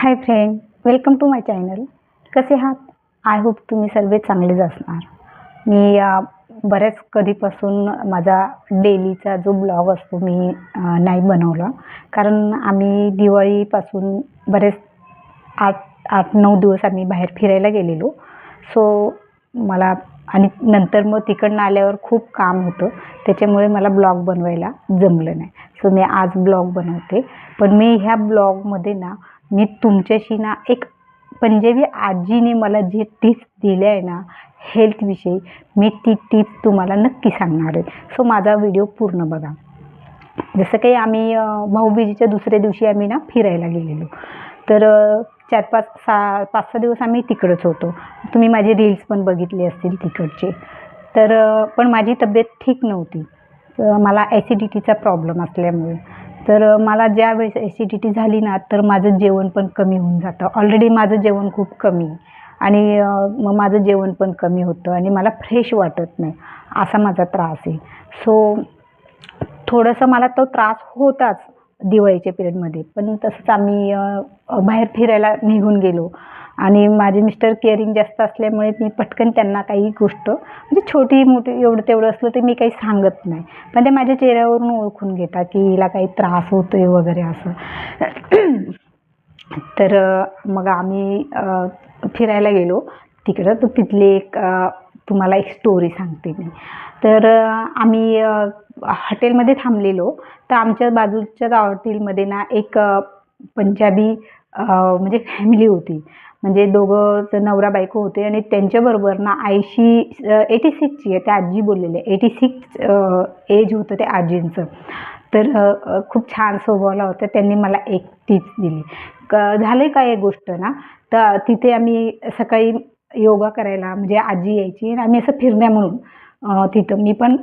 Hi friend welcome to my channel कसे आहात? I hope तुम्ही सर्व चांगलेच असणार. मी बऱ्याच कधीपासून माझा डेलीचा जो ब्लॉग असतो मी नाही बनवला. कारण आम्ही दिवाळीपासून बरेच आठ आठ नऊ दिवस आम्ही बाहेर फिरायला गेलेलो. सो मला आणि नंतर मग तिकडनं आल्यावर खूप काम होतं. त्याच्यामुळे मला ब्लॉग बनवायला जमलं नाही. सो मी आज ब्लॉग बनवते. पण मी ह्या ब्लॉगमध्ये ना मी तुमच्याशी ना एक पंजाबी आजीने मला जे टिप्स दिल्या आहे ना हेल्थविषयी मी ती टिप्स तुम्हाला नक्की सांगणार आहे. सो माझा व्हिडिओ पूर्ण बघा. जसं काही आम्ही भाऊबीजीच्या भाऊबीजेच्या दुसऱ्या दिवशी आम्ही ना फिरायला गेलेलो. तर चार पाच सहा पाच सहा दिवस आम्ही तिकडंच होतो. तुम्ही माझे रील्स पण बघितले असतील तिकडचे. तर पण माझी तब्येत ठीक नव्हती. मला ॲसिडिटीचा प्रॉब्लेम असल्यामुळे. तर मला ज्या वेळेस ॲसिडिटी झाली ना तर माझं जेवण पण कमी होऊन जातं. ऑलरेडी माझं जेवण खूप कमी. आणि मग माझं जेवण पण कमी होतं आणि मला फ्रेश वाटत नाही. असा माझा त्रास आहे. सो थोडंसं मला तो त्रास होताच दिवाळीच्या पिरियडमध्ये पण तसंच आम्ही बाहेर फिरायला निघून गेलो. आणि माझे मिस्टर केअरिंग जास्त असल्यामुळे मी पटकन त्यांना काही गोष्ट म्हणजे छोटी मोठी एवढं तेवढं असलं ते मी काही सांगत नाही. पण ते माझ्या चेहऱ्यावरून ओळखून घेतात की हिला काही त्रास होतो आहे वगैरे असं. तर मग आम्ही फिरायला गेलो. तिकडं तर तिथली एक तुम्हाला एक स्टोरी सांगते मी. तर आम्ही हॉटेलमध्ये थांबलेलो. तर आमच्या बाजूच्या हॉटेलमध्ये ना एक पंजाबी म्हणजे फॅमिली होती. म्हणजे दोघं तर नवरा बायको होते आणि त्यांच्याबरोबर ना ऐंशी एटी सिक्सची आहे. त्या आजी बोललेले एटी सिक्स एज होतं त्या आजींचं. तर खूप छान स्वभावला होता. त्यांनी मला एक टिप्स दिली. क झाले का एक गोष्ट ना? तर तिथे आम्ही सकाळी योगा करायला म्हणजे आजी यायची आणि आम्ही असं फिरण्या म्हणून तिथं. मी पण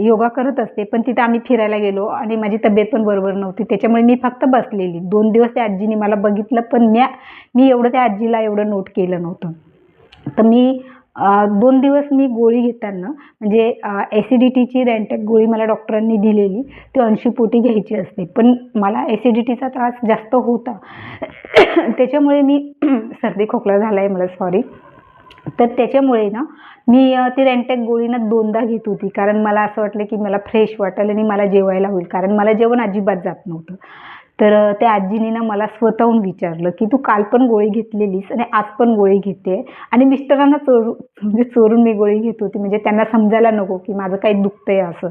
योगा करत असते पण तिथं आम्ही फिरायला गेलो आणि माझी तब्येत पण बरोबर नव्हती. त्याच्यामुळे मी फक्त बसलेली. दोन दिवस त्या आजीने मला बघितलं पण म्या मी एवढं त्या आजीला एवढं नोट केलं नव्हतं. तर मी दोन दिवस मी गोळी घेताना म्हणजे ॲसिडिटीची रँटॅक गोळी मला डॉक्टरांनी दिलेली ती ऐंशी पोटी घ्यायची असते. पण मला ॲसिडिटीचा त्रास जास्त होता. त्याच्यामुळे मी सर्दी खोकला झाला आहे मला सॉरी तर त्याच्यामुळे ना मी ती रँटॅक गोळी ना दोनदा घेत होती. कारण मला असं वाटलं की मला फ्रेश वाटेल आणि मला जेवायला होईल. कारण मला जेवण अजिबात जात नव्हतं. तर त्या आजीने ना मला स्वतःहून विचारलं की तू काल पण गोळी घेतलेलीस आणि आज पण गोळी घेते? आणि मिस्टरांना चोरू म्हणजे चोरून मी गोळी घेत होती. म्हणजे त्यांना समजायला नको की माझं काही दुखतं आहे असं.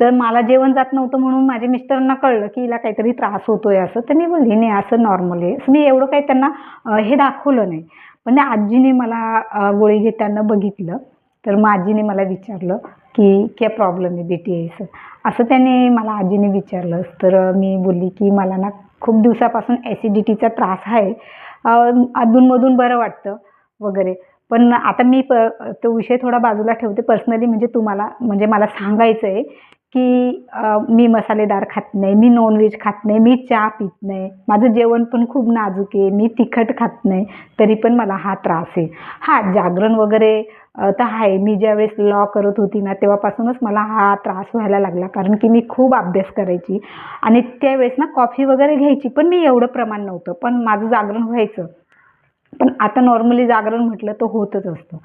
तर मला जेवण जात नव्हतं म्हणून माझ्या मिस्टरांना कळलं की हिला काहीतरी त्रास होतोय असं. तर मी बोलली नाही असं नॉर्मल आहे. असं मी एवढं काही त्यांना हे दाखवलं नाही. पण त्या आजीने मला गोळी घेताना बघितलं. तर मग आजीने मला विचारलं की क्या प्रॉब्लेम आहे बेटी यायचं असं त्याने मला आजीने विचारलं. तर मी बोलली की मला ना खूप दिवसापासून ॲसिडिटीचा त्रास आहे. अधूनमधून बरं वाटतं वगैरे. पण आता मी प तो विषय थोडा बाजूला ठेवते. पर्सनली म्हणजे तुम्हाला म्हणजे मला सांगायचं आहे की मी मसालेदार खात नाही मी नॉनव्हेज खात नाही मी चहा पित नाही माझं जेवण पण खूप नाजूक आहे मी तिखट खात नाही तरी पण मला हा त्रास आहे. हा जागरण वगैरे तर आहे. मी ज्यावेळेस लॉ करत होती ना तेव्हापासूनच मला हा त्रास व्हायला लागला कारण की मी खूप अभ्यास करायची आणि त्यावेळेस ना कॉफी वगैरे घ्यायची पण मी एवढं प्रमाण नव्हतं पण माझं जागरण व्हायचं. पण आता नॉर्मली जागरण म्हटलं तर होतच असतं.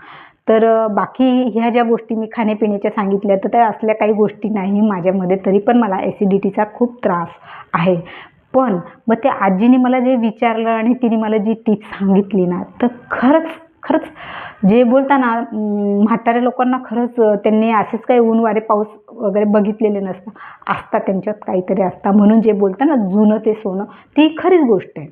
तर बाकी ह्या ज्या गोष्टी मी खाण्यापिण्याच्या सांगितल्या तर त्या असल्या काही गोष्टी नाही माझ्यामध्ये तरी पण मला ॲसिडिटीचा खूप त्रास आहे. पण मग त्या आजीने मला जे विचारलं आणि तिने मला जी टिप्स सांगितली ना तर खरंच खरंच जे बोलताना म्हाताऱ्या लोकांना खरंच त्यांनी असेच काही ऊन वारे पाऊस वगैरे बघितलेले नसतं असतात त्यांच्यात काहीतरी असतात म्हणून जे बोलतात ना जुनं ते सोनं ती खरीच गोष्ट आहे.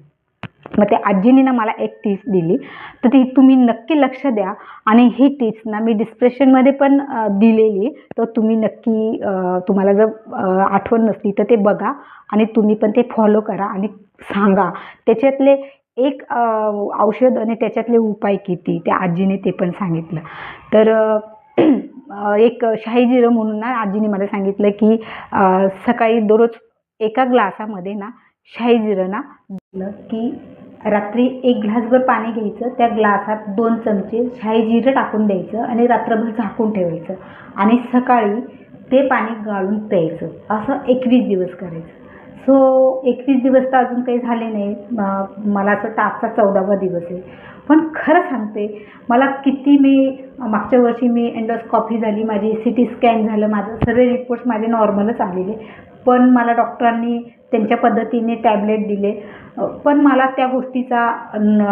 मग त्या आजीने ना मला एक टिप्स दिली. तर ती तुम्ही नक्की लक्ष द्या. आणि ही टिप्स ना मी डिस्क्रिप्शनमध्ये पण दिलेली. तर तुम्ही नक्की तुम्हाला जर आठवण नसली तर ते बघा. आणि तुम्ही पण ते फॉलो करा आणि सांगा. त्याच्यातले एक औषध आणि त्याच्यातले उपाय किती? त्या आजीने ते पण सांगितलं. तर एक शाही जिरं म्हणून ना आजीने मला सांगितलं की सकाळी दररोज एका ग्लासामध्ये ना शाही जिरं ना दिलं की रात्री एक ग्लासभर पाणी घ्यायचं त्या ग्लासात दोन चमचे शाही जिरं टाकून द्यायचं आणि रात्रभर झाकून ठेवायचं आणि सकाळी ते पाणी गाळून प्यायचं. असं एकवीस दिवस करायचं. सो एकवीस दिवस तर अजून काही झाले नाही. मला असं वाटतं आजचा चौदावा दिवस आहे. पण खरं सांगते मला किती मी मागच्या वर्षी मी एंडोस्कॉपी झाली माझी सी टी स्कॅन झालं माझं सर्व रिपोर्ट्स माझे नॉर्मलच आलेले. पण मला डॉक्टरांनी त्यांच्या पद्धतीने टॅबलेट दिले. पण मला त्या गोष्टीचा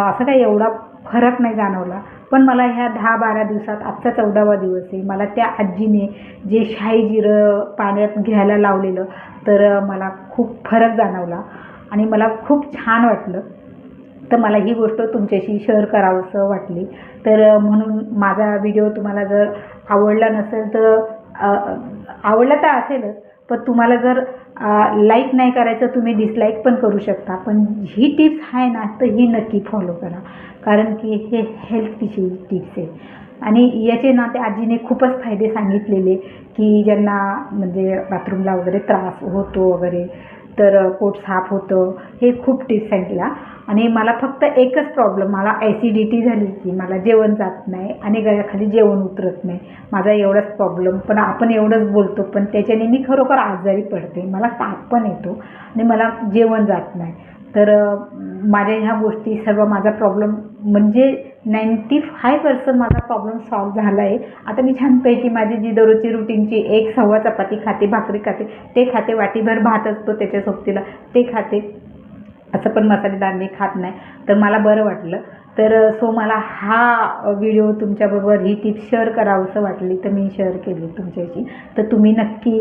असं काही एवढा फरक नाही जाणवला. पण मला ह्या दहा बारा दिवसात आजचा चौदावा दिवस आहे. मला त्या आजीने जे शाही जिरं पाण्यात घ्यायला लावलेलं तर मला खूप फरक जाणवला आणि मला खूप छान वाटलं. तर मला ही गोष्ट तुमच्याशी शेअर करावंसं वाटली. तर म्हणून माझा व्हिडिओ तुम्हाला जर आवडला नसेल तर आवडला तर असेलच. पण तुम्हाला जर लाईक नाही करायचं तुम्ही डिसलाईक पण करू शकता. पण ही टिप्स आहे ना तर ही नक्की फॉलो करा. कारण की हे हेल्थविषयी टिप्स आहे. आणि याचे ना त्या आजीने खूपच फायदे सांगितलेले की ज्यांना म्हणजे बाथरूमला वगैरे त्रास होतो वगैरे तर पोट साफ होतं हे खूप टिप्स सांगितल्या आणि मला फक्त एकच प्रॉब्लेम मला ॲसिडिटी झाली की मला जेवण जात नाही आणि गळ्याखाली जेवण उतरत नाही. माझा एवढाच प्रॉब्लेम पण आपण एवढंच बोलतो पण त्याच्याने मी खरोखर आजारी पडते. मला ताप पण येतो आणि मला जेवण जात नाही. तर माझ्या ह्या गोष्टी सर्व माझा प्रॉब्लेम म्हणजे नाईंटी फाय पर्सेंट माझा प्रॉब्लेम सॉल्व झाला आहे आता मी छानपैकी माझी जी दररोजची रुटीनची एक सव्वा चपाती खाते भाकरी खाते ते खाते. वाटीभर भात असतो त्याच्या सोबतीला. ते खाते. असं पण मसालेदार मी खात नाही. तर मला बरं वाटलं. तर सो मला हा व्हिडिओ तुमच्याबरोबर ही टिप शेअर करावंसं वाटली तर मी शेअर केली तुमच्याशी. तर तुम्ही नक्की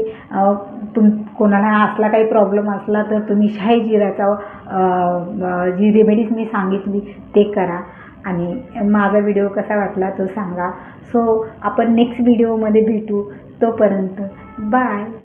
तुम कोणाला असला काही प्रॉब्लेम असला तर तुम्ही शाही जिराचा जी रेमेडीज मी सांगितली ते करा. आणि माझा व्हिडिओ कसा वाटला तो सांगा. सो आपण नेक्स्ट व्हिडिओमध्ये भेटू तोपर्यंत बाय.